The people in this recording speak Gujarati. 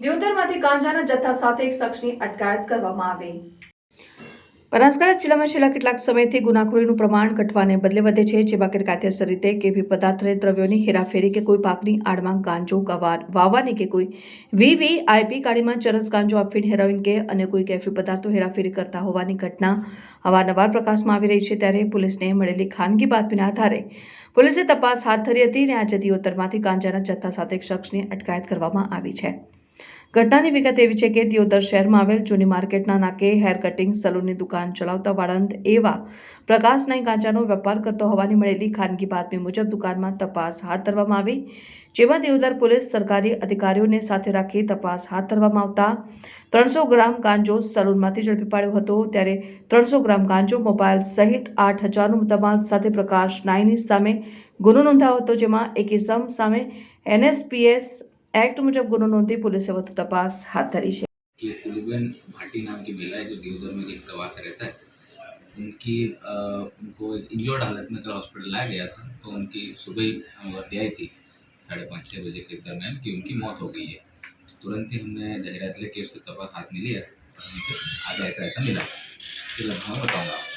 દિયોદરમાંથી ગાંજાના જથ્થા સાથે એક શખ્સની અટકાયત કરવામાં આવી. બનાસકાંઠા જિલ્લામાં છેલ્લા કેટલાક સમયથી ગુનાખોરીનું પ્રમાણ ઘટવાને બદલે વધે છે, જેમાં ગેરકાયદેસર રીતે કેવી પદાર્થ અને દ્રવ્યોની હેરાફેરી કે કોઈ પાકની આડમાં ગાંજો વાવવાની કે કોઈ વીવીઆઈપી ગાડીમાં ચરસ ગાંજો અફીણ હેરોઇન કે અન્ય કોઈ કેફી પદાર્થો હેરાફેરી કરતા હોવાની ઘટના અવારનવાર પ્રકાશમાં આવી રહી છે, ત્યારે પોલીસને મળેલી ખાનગી બાતમીના આધારે પોલીસે તપાસ હાથ ધરી હતી અને આજે દિયોતરમાંથી ગાંજાના જથ્થા સાથે એક શખ્સની અટકાયત કરવામાં આવી છે. ઘટનાની વિગત એવી છે કે દિયોદર શહેરમાં આવેલ જૂની માર્કેટના નાકે હેર કટિંગ સલૂનની દુકાન ચલાવતા વાળંદ એવા પ્રકાશ નાઈ ગાંજાનો વેપાર કરતો હોવાની મળેલી ખાનગી બાતમી મુજબ દુકાનમાં તપાસ હાથ ધરવામાં આવી, જેમાં દેવદર પોલીસ સરકારી અધિકારીઓને સાથે રાખી તપાસ હાથ ધરવામાં આવતા ત્રણસો ગ્રામ ગાંજો સલૂનમાંથી ઝડપી પાડ્યો હતો. ત્યારે ત્રણસો ગ્રામ ગાંજો મોબાઈલ સહિત આઠ હજારનો મુદ્દામાલ સાથે પ્રકાશ નાઈની સામે ગુનો નોંધાયો હતો, જેમાં એક ઇસમ સામે એનએસપીએસ एक्ट मुजब गुनो नोंधी पुलिस से વધુ તપાસ હાથ ધરી છે कि कुलबेन भाटी नाम की महिला है जो देवघर में एक प्रवास रहता है उनकी अ, उनको एक इंजर्ड हालत में कल हॉस्पिटल लाया गया था तो उनकी सुबह ही हमें वर्दी आई थी साढ़े पाँच छः बजे के दरमियान कि उनकी मौत हो गई है तुरंत ही हमने जाहिरात लेके उसको तपास हाथ में लिया और उनसे आगे ऐसा ऐसा मिला ये लगभग मैं बताऊँगा आपको